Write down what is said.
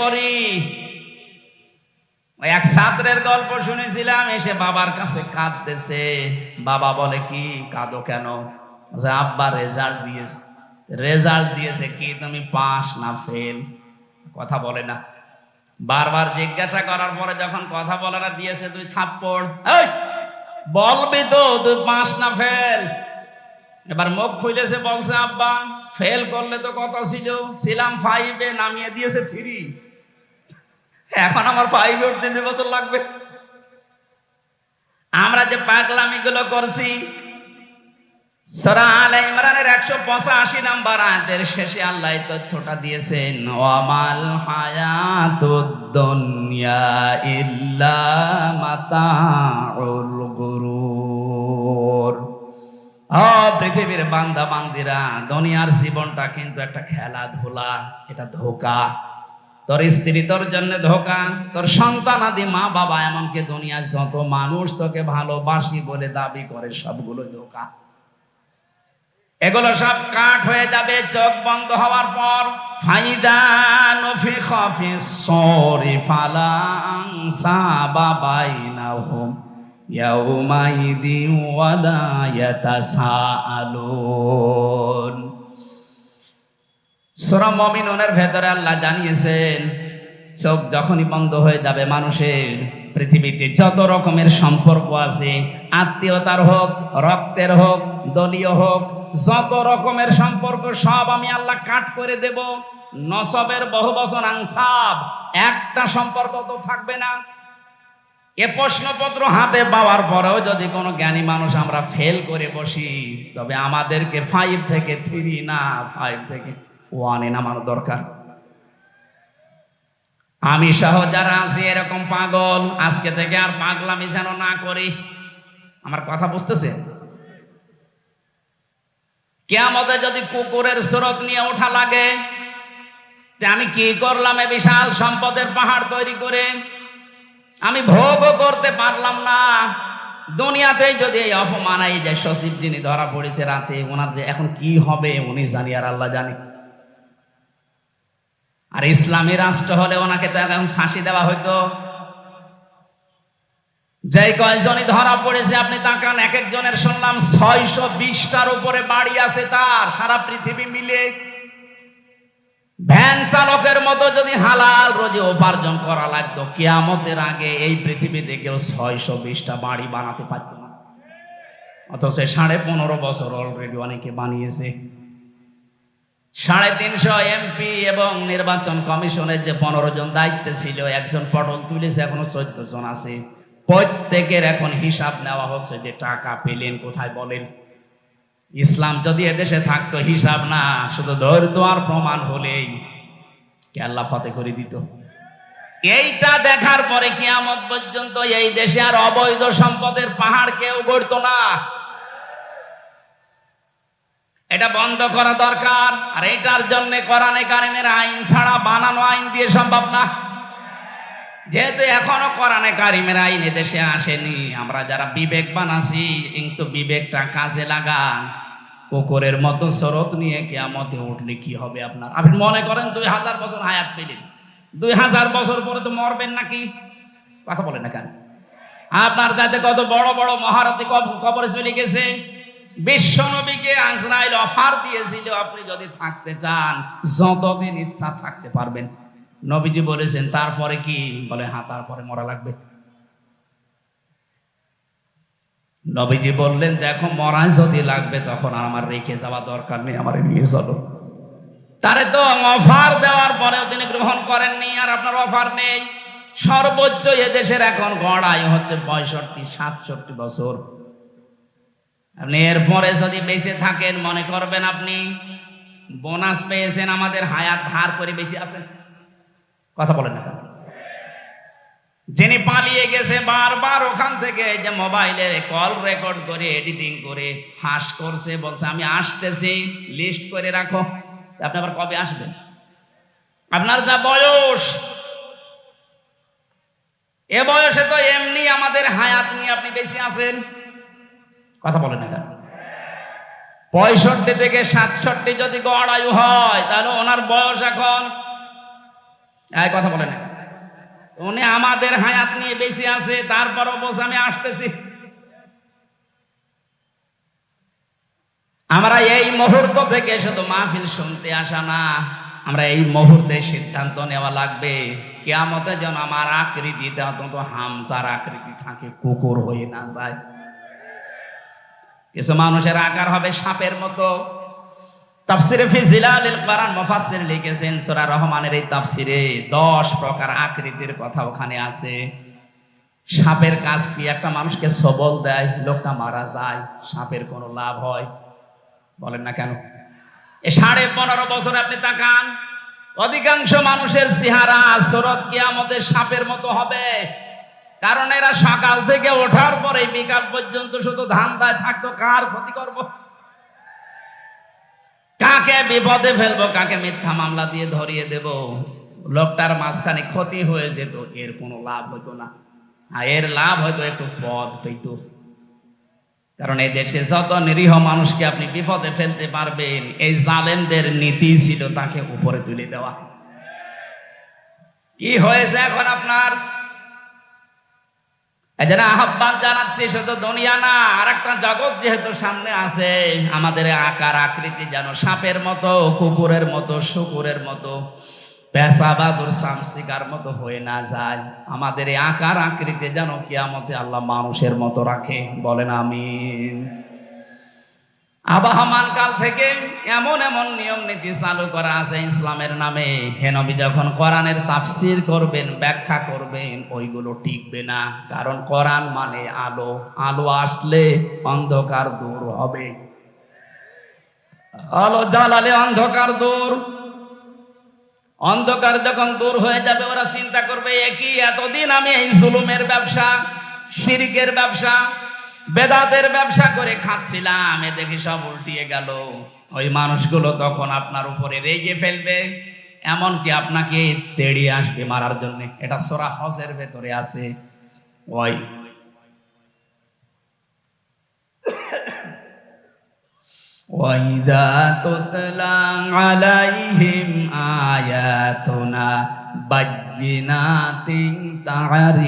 করি। এক ছাত্রের গল্প শুনেছিলাম, এসে বাবার কাছে কাঁদতেছে। বাবা বলে, কি? কাঁদো কেন? আব্বা রেজাল্ট দিয়েছে। রেজাল্ট দিয়েছে কি? তুমি পাস না ফেল কথা বলে না। বারবার জিজ্ঞাসা করার পরে যখন কথা বলে না, দিয়েছে তুই থাপ্পড়। বলবি তো, তুই পাস না ফেল এবার মুখ খুলেছে বলছে, আব্বা ফেল করলে তো কথা ছিল? ছিলাম ফাইভে নামিয়ে দিয়েছে থ্রি এখন আমার ফাইভ উঠতে দুই বছর লাগবে। আমরা যে পাগলামি গুলো করছি একশো দুনিয়া ইল্লা মাতাউল গুরুর ও পৃথিবীর বান্দা বান্দিরা দুনিয়ার জীবনটা কিন্তু একটা খেলাধুলা, এটা ধোকা। তোর স্ত্রী তোর জন্য ধোকা, তোর সন্তান আদি মা বাবা এমনকি দুনিয়ার যত মানুষ তোকে ভালোবাসি বলে দাবি করে সবগুলো ধোকা। এগুলো সব কাঠ হয়ে যাবে চোখ বন্ধ হওয়ার পর। ফাইদা নফি খফি সরি ফালাং সাবাবাইনাহুম ইয়াউমাইদি ওয়ালা ইয়াতাসাআলুন সূরা মুমিনুনের ভেতরে আল্লাহ জানিয়েছেন, চোখ যখনই বন্ধ হয়ে যাবে মানুষের পৃথিবীতে যত রকমের সম্পর্ক আছে, আত্মীয়তার হোক, রক্তের হোক, দলীয় হোক, যত রকমের সম্পর্ক সব আমি আল্লাহ কাট করে দেব। নসবের বহু বছর আংসাব একটা সম্পর্ক তো থাকবে না। এ প্রশ্নপত্র হাতে পাওয়ার পরেও যদি কোনো জ্ঞানী মানুষ আমরা ফেল করে বসি, তবে আমাদেরকে ফাইভ থেকে থ্রি না ফাইভ থেকে ওয়ানে নামানো দরকার। আমি সহ যারা আছি এরকম পাগল, আজকে থেকে আর পাগলামি যেন না করি। আমার কথা বুঝতেছে? কেয়ামতে যদি কুকুরের স্রোত নিয়ে ওঠা লাগে আমি কি করলাম এ বিশাল সম্পদের পাহাড় তৈরি করে? আমি ভোগও করতে পারলাম না। দুনিয়াতে যদি এই অপমান, এই যে সচিব যিনি ধরা পড়েছে রাতে, ওনার যে এখন কি হবে, উনি জানি আর আল্লাহ জানি। আর ইসলামী রাষ্ট্র হলে ওনাকে তো এখন ফাঁসি দেওয়া হইতো। যে কয়জনই ধরা পড়েছে, আপনি তাকান, এক একজনের শুনলাম ছয়শো বিশটার উপরে বাড়ি আছে তার, সারা পৃথিবী মিলে। ভ্যান চালকের মতো যদি হালাল রোজে উপার্জন করা লাগতো, কেয়ামতের আগে এই পৃথিবীতে কেউ ছয়শো বিশটা বাড়ি বানাতে পারত না। অথচ সাড়ে পনেরো বছর অলরেডি অনেকে বানিয়েছে। সাড়ে তিনশো এমপি এবং নির্বাচন কমিশনের যে পনেরো জন দায়িত্বে ছিল, একজন পটল তুলেছে, এখনও চোদ্দ জন আছে। প্রত্যেকের এখন হিসাব নেওয়া হচ্ছে যে টাকা পেলেন, কোথায় বলেন? ইসলাম যদি এদেশে থাকতো, হিসাব না, শুধু ধৈর্য আর প্রমাণ হলেই কে আল্লাহ ফতে করে দিত। এইটা দেখার পরে কিয়ামত পর্যন্ত এই দেশে আর অবৈধ সম্পদের পাহাড় কেউ গড়ত না। এটা বন্ধ করা দরকার, আর এটার জন্য কোরআনে কারিমের আইন ছাড়া বানানো আইন দিয়ে সম্ভব না। যেহেতু এখনও কোরআনে কারিমের আইন দেশে আসেনি, আমরা যারা বিবেকবান আছি কিন্তু বিবেকটা কাজে লাগান। কুকুরের মতো স্রোত নিয়ে কেয়ামতে উঠলে কি হবে আপনার? আপনি মনে করেন দুই হাজার বছর হায়াত পেলেন। দুই হাজার বছর পরে তো মরবেন নাকি? কথা বলেন না কেন? আপনার যাতে কত বড় বড় মহারথী কব- কবরে চলে গেছে। বিশ্ব নবীকে আজরাইল অফার দিয়েছিল, আপনি যদি থাকতে চান, যতদিন ইচ্ছা থাকতে পারবেন। নবীজি বলেছেন, তারপরে কি? বলে হ্যাঁ তারপরে মরা লাগবে। নবীজি বললেন, দেখো মরা যদি লাগবে তখন আমার রেখে যাওয়া দরকার নেই, আমার নিয়ে চলো। তারে তো অফার দেওয়ার পরেও তিনি গ্রহণ করেননি, আর আপনার অফার নেই। সর্বোচ্চ এদেশের এখন গড় আয়ু হচ্ছে পঁয়ষট্টি, সাতষট্টি বছর। আপনি এরপরে যদি বেঁচে থাকেন, মনে করবেন আপনি, বোনাস পেয়েছেন আমাদের হায়াত, ধার করে বেঁচে আছেন। কথা বলেন না? যিনি পালিয়ে গেছে বারবার ওখান থেকে যে মোবাইলে কল রেকর্ড করে, এডিটিং করে, ফাঁস করছে, বলছে, আমি আসতেছি, লিস্ট করে রাখো। আপনি আবার কবে আসবেন? আপনার যা বয়স, এ বয়সে তো এমনি আমাদের হায়াত নিয়ে আপনি বেশি আছেন। কথা বলেন না পঁয়ষট্টি থেকে সাতষট্টি যদি গড় আয়ু হয়, তাহলে ওনার বয়স এখন কথা বলে না। উনি আমাদের হায়াত নিয়ে বেশি আছে, তারপরও বলছে, আমি আসতেছি। আমরা এই মুহূর্ত থেকে শুধু মাহফিল শুনতে আসা না, আমরা এই মুহূর্তে সিদ্ধান্ত নেওয়া লাগবে। কেয়ামতে যেন আমার আকৃতিতে অন্তত হামসার আকৃতি থাকে, কুকুর হয়ে না যায়। কিছু মানুষের আকার হবে সাপের মতো। তাফসিরে ফি জিলালিল কোরআন মুফাসসির লিখেছেন সূরা রহমানের এই তাফসিরে 10 প্রকার আকৃতির কথা ওখানে আছে। সাপের কাজ কি একটা মানুষকে সবল দেয়, লোকটা মারা যায়, সাপের কোনো লাভ হয়। বলেন না কেন? এ সাড়ে পনেরো বছর আপনি তাকান, অধিকাংশ মানুষের চেহারা সুরত কিয়ামতের সাপের মতো হবে। কারণ এরা সকাল থেকে ওঠার পরে বিকাল পর্যন্ত শুধু ধান দায় থাকতো, কার ক্ষতি করব? কাকে বিপদে ফেলব, কাকে মিথ্যা মামলা দিয়ে ধরিয়ে দেব? লোকটার মাঝখানে ক্ষতি হয়ে যেত, এর কোনো লাভ হতো না। আর এর লাভ হয়তো একটু পদ পেত কারণ এই দেশে যত নিরীহ মানুষকে আপনি বিপদে ফেলতে পারবেন, এই জালেমদের নীতি ছিল তাকে উপরে তুলে দেওয়া। কি হয়েছে এখন আপনার? আহ্বান জানাচ্ছি, শুধু দুনিয়া না আর একটা জগৎ যেহেতু সামনে আছে, আমাদের আকার আকৃতি যেন সাপের মতো, কুকুরের মতো, শুকুরের মতো পেশাবাদুর সামসিকার মতো হয়ে না যায়। আমাদের এই আকার আকৃতি যেন কিয়ামতে আল্লাহ মানুষের মতো রাখে। বলেন আমি আবাহমান কাল থেকে এমন এমন নিয়ম নীতি চালু করা আছে ইসলামের নামে। হেনবি যখন কোরআনের তাফসির করবেন, ব্যাখ্যা করবেন, ওইগুলো টিকবে না। কারণ কোরআন মানে আলো। আলো আসলে অন্ধকার দূর হবে। আলো জ্বালালে অন্ধকার দূর। অন্ধকার যখন দূর হয়ে যাবে, ওরা চিন্তা করবে একই এতদিন আমি এই জুলুমের ব্যবসা, শিরিকের ব্যবসা বেদাতের ব্যবসা করে খাচ্ছিলাম এ দেখি সব উল্টিয়ে গেল ওই মানুষগুলো তখন আপনার উপরে রেগে ফেলবে এমনকি আপনাকে তেড়িয়ে আসবে মারার জন্য এটা সোরা হজের ভেতরে আছে ওই وإذا تتلى عليهم آياتنا بينات تعرف